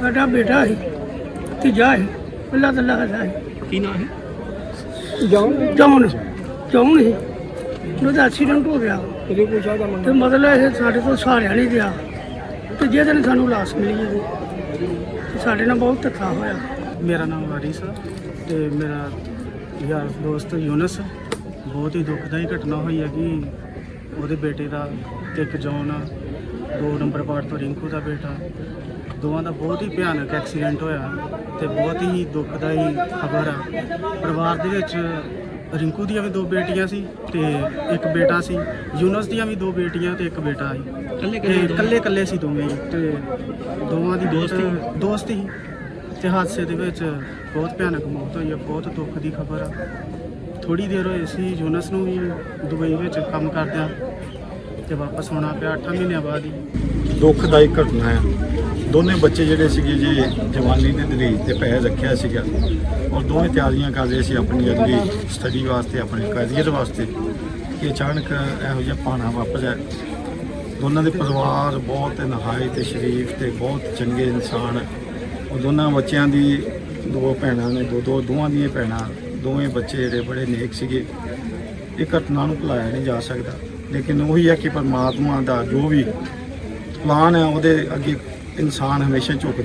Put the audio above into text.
ਸਾਡਾ ਬੇਟਾ ਸੀ ਤੀਜਾ ਸੀ ਪਹਿਲਾ ਤਾਂ ਲੱਗਦਾ ਸੀ। ਕੀ ਨਾਮ ਹੈ ਜਮਨ ਜਮਨ ਸੀ। ਉਹਦਾ ਐਕਸੀਡੈਂਟ ਹੋ ਗਿਆ। ਤੇ ਮਤਲਬ ਇਹ ਸਾਡੇ ਤੋਂ ਸਹਾਰਿਆ ਨਹੀਂ ਗਿਆ। ਤੇ ਜਿਹਦੇ ਨੇ ਸਾਨੂੰ ਲਾਸ਼ ਮਿਲੀ ਹੈ ਤੇ ਸਾਡੇ ਨਾਲ ਬਹੁਤ ਧੱਕਾ ਹੋਇਆ। ਮੇਰਾ ਨਾਮ ਵਾਰਿਸ ਆ ਤੇ ਮੇਰਾ ਯਾਰ ਦੋਸਤ ਯੂਨਸ ਬਹੁਤ ਹੀ ਦੁਖਦਾਈ ਘਟਨਾ ਹੋਈ ਹੈ ਕਿ ਉਹਦੇ ਬੇਟੇ ਦਾ ਤੇ ਇੱਕ ਜੌਨ ਆ। ਦੋ ਨੰਬਰ ਵਾਰਡ ਤੋਂ ਰਿੰਕੂ ਦਾ ਬੇਟਾ। ਦੋਵਾਂ ਦਾ ਬਹੁਤ ਹੀ ਭਿਆਨਕ ਐਕਸੀਡੈਂਟ ਹੋਇਆ ਤੇ ਬਹੁਤ ਹੀ ਦੁਖਦਾਈ ਖਬਰ ਆ। ਪਰਿਵਾਰ ਦੇ ਵਿੱਚ ਰਿੰਕੂ ਦੀਆਂ ਵੀ ਦੋ ਬੇਟੀਆਂ ਸੀ ਤੇ ਇੱਕ ਬੇਟਾ ਸੀ ਯੂਨਸ ਦੀਆਂ ਵੀ ਦੋ ਬੇਟੀਆਂ ਤੇ ਇੱਕ ਬੇਟਾ ਸੀ। ਕੱਲੇ ਤੇ ਕੱਲੇ ਇਕੱਲੇ ਇਕੱਲੇ ਸੀ ਦੋਵੇਂ ਹੀ ਤੇ ਦੋਵਾਂ ਦੀ ਦੋਸਤ ਦੋਸਤ ਤੇ ਹਾਦਸੇ ਦੇ ਵਿੱਚ ਬਹੁਤ ਭਿਆਨਕ ਮੌਤ ਹੋਈ ਹੈ ਬਹੁਤ ਦੁੱਖ ਦੀ ਖਬਰ ਆ। ਥੋੜੀ ਦੇਰ ਹੋਈ ਸੀ ਯੂਨਸ ਨੂੰ ਵੀ ਦੁਬਈ ਵਿੱਚ ਕੰਮ ਕਰਦਿਆਂ ਤੇ ਵਾਪਸ ਆਉਣਾ ਪਿਆ 8 ਮਹੀਨਿਆਂ ਬਾਅਦ ਹੀ। ਦੁਖਦਾਈ ਘਟਨਾ ਹੈ ਦੋਨੇ ਬੱਚੇ ਜਿਹੜੇ ਸੀਗੇ ਜੀ, ਜਵਾਨੀ ਦੇ ਦਲੀਲ ਤੇ ਪੈ ਰੱਖਿਆ ਸੀਗਾ। ਔਰ ਦੋਵੇਂ ਤਿਆਰੀਆਂ ਕਰ ਰਹੇ ਸੀ ਆਪਣੀ ਅਗਲੀ ਸਟੱਡੀ ਵਾਸਤੇ, ਆਪਣੇ ਕੈਰੀਅਰ ਵਾਸਤੇ। ਕਿ ਅਚਾਨਕ ਇਹੋ ਜਿਹਾ ਪਾਣਾ ਵਾਪਰਿਆ। ਦੋਨਾਂ ਦੇ ਪਰਿਵਾਰ ਬਹੁਤ ਨਹਾਏ ਤੇ ਸ਼ਰੀਫ ਤੇ ਬਹੁਤ ਚੰਗੇ ਇਨਸਾਨ। ਉਹ ਦੋਨਾਂ ਬੱਚਿਆਂ ਦੀ ਦੋ ਭੈਣਾਂ ਨੇ, ਦੋ ਦੋ ਦੋਵਾਂ ਦੀਆਂ ਭੈਣਾਂ, ਦੋਵੇਂ ਬੱਚੇ ਜਿਹੜੇ ਬੜੇ ਨੇਕ ਸੀਗੇ। ਇਹ ਘਟਨਾ ਨੂੰ ਭੁਲਾਇਆ ਨਹੀਂ ਜਾ ਸਕਦਾ। ਲੇਕਿਨ ਉਹੀ ਹੈ ਕਿ ਪਰਮਾਤਮਾ ਦਾ ਜੋ ਵੀ ਪਲਾਨ ਹੈ, ਉਹਦੇ ਅੱਗੇ ਇਨਸਾਨ ਹਮੇਸ਼ਾ ਝੁਕਦਾ